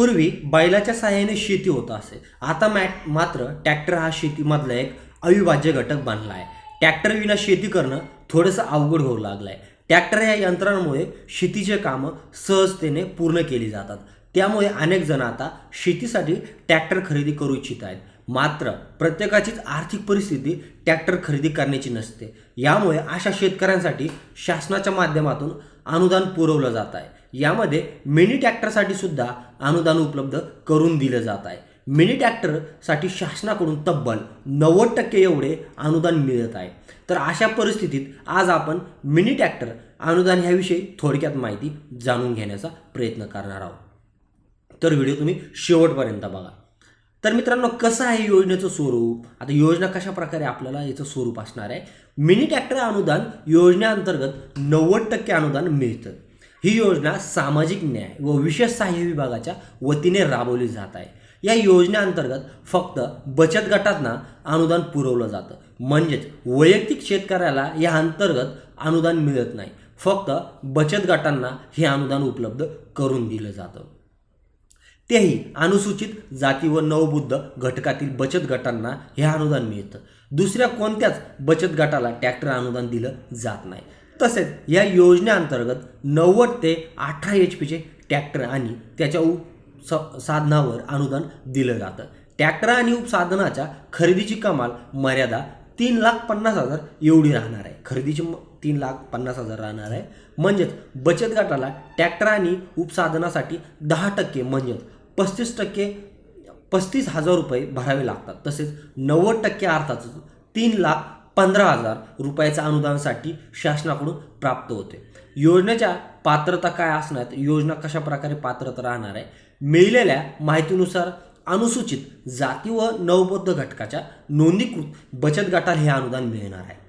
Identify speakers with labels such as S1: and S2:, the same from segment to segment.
S1: पूर्वी बैलाच्या सहाय्याने शेती होत असे. आता मॅट मात्र ट्रॅक्टर हा शेतीमधला एक अविभाज्य घटक बनला आहे. ट्रॅक्टर विना शेती करणं थोडंसं अवघड होऊ लागलं आहे ट्रॅक्टर या यंत्रांमुळे शेतीचे कामं सहजतेने पूर्ण केली जातात. त्यामुळे अनेक जण आता शेतीसाठी ट्रॅक्टर खरेदी करू इच्छित आहेत. मात्र प्रत्येकाचीच आर्थिक परिस्थिती ट्रॅक्टर खरेदी करण्याची नसते. यामुळे अशा शेतकऱ्यांसाठी शासनाच्या माध्यमातून अनुदान पुरवलं जात आहे. यामध्ये मिनी ट्रॅक्टरसाठी सुद्धा अनुदान उपलब्ध करून दिलं जात आहे. मिनी ट्रॅक्टरसाठी शासनाकडून तब्बल नव्वद टक्के एवढे अनुदान मिळत आहे. तर अशा परिस्थितीत आज आपण मिनी ट्रॅक्टर अनुदान ह्याविषयी थोडक्यात माहिती जाणून घेण्याचा प्रयत्न करणार आहोत. तर व्हिडिओ तुम्ही शेवटपर्यंत बघा. तर मित्रांनो कसं आहे योजनेचं स्वरूप? आता योजना कशा प्रकारे आपल्याला याचं स्वरूप असणार आहे? मिनी ट्रॅक्टर अनुदान योजनेअंतर्गत नव्वद टक्के अनुदान मिळतं. ही योजना सामाजिक न्याय व विशेष सहाय्य विभागाच्या वतीने राबवली जात आहे. या योजनेअंतर्गत फक्त बचत गटांना अनुदान पुरवलं जातं. म्हणजेच वैयक्तिक शेतकऱ्याला या अंतर्गत अनुदान मिळत नाही. फक्त बचत गटांना हे अनुदान उपलब्ध करून दिलं जातं. तेही अनुसूचित जाती व नवबुद्ध घटकातील बचत गटांना हे अनुदान मिळतं. दुसऱ्या कोणत्याच बचत गटाला ट्रॅक्टर अनुदान दिलं जात नाही. तसेच या योजनेअंतर्गत नव्वद ते अठरा एच पीचे ट्रॅक्टर आणि त्याच्या उप स साधनावर अनुदान दिलं जातं. ट्रॅक्टर आणि उपसाधनाच्या खरेदीची कमाल मर्यादा तीन लाख पन्नास हजार एवढी राहणार आहे. खरेदीची म- तीन लाख पन्नास हजार राहणार आहे. म्हणजेच बचत गटाला ट्रॅक्टर आणि उपसाधनासाठी दहा टक्के म्हणजेच पस्तीस टक्के पस्तीस हजार रुपये भरावे लागतात. तसेच नव्वद टक्के अर्थाचं तीन लाख पंधरा हजार रुपयाच्या अनुदानासाठी शासनाकडून प्राप्त होते. योजनेच्या पात्रता काय असणार? योजना कशा प्रकारे पात्रता राहणार आहे? मिळलेल्या माहितीनुसार अनुसूचित जाती व नवबौद्ध घटकाच्या नोंदीकृत बचत गटाला हे अनुदान मिळणार आहे.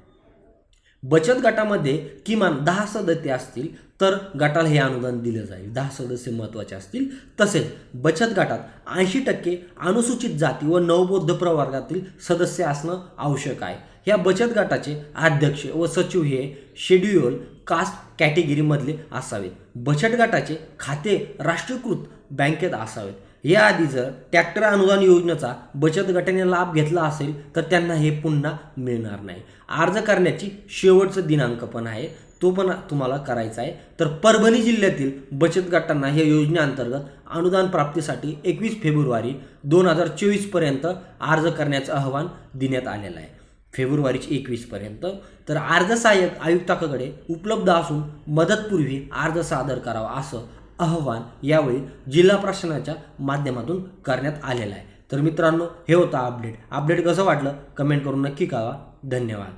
S1: बचत गटामध्ये किमान दहा सदस्य असतील तर गटाला हे अनुदान दिलं जाईल. दहा सदस्य महत्त्वाचे असतील. तसेच बचत गटात ऐंशी टक्के अनुसूचित जाती व नवबौद्ध प्रवर्गातील सदस्य असणं आवश्यक आहे. या बचत गटाचे अध्यक्ष व सचिव हे शेड्युल कास्ट कॅटेगरीमधले असावेत. बचत गटाचे खाते राष्ट्रीयकृत बँकेत असावेत. याआधी जर ट्रॅक्टर अनुदान योजनेचा बचत गटाने लाभ घेतला असेल तर त्यांना हे पुन्हा मिळणार नाही. अर्ज करण्याची शेवटचं दिनांक पण आहे तो पण तुम्हाला करायचा आहे. तर परभणी जिल्ह्यातील बचत गटांना या योजनेअंतर्गत अनुदान प्राप्तीसाठी एकवीस फेब्रुवारी दोन हजार चोवीसपर्यंत अर्ज करण्याचं आवाहन देण्यात आलेलं आहे. फेब्रुवारीची एकवीसपर्यंत तर अर्ज सहाय्यक आयुक्ताकडे उपलब्ध असून मदतपूर्वी अर्ज सादर करावा असं अहवाल यावेळी जिल्हा प्रशासनाच्या माध्यमातून करण्यात आलेलं आहे. तर मित्रांनो हे होतं अपडेट अपडेट कसं वाटलं? कमेंट करून नक्की कळवा. धन्यवाद.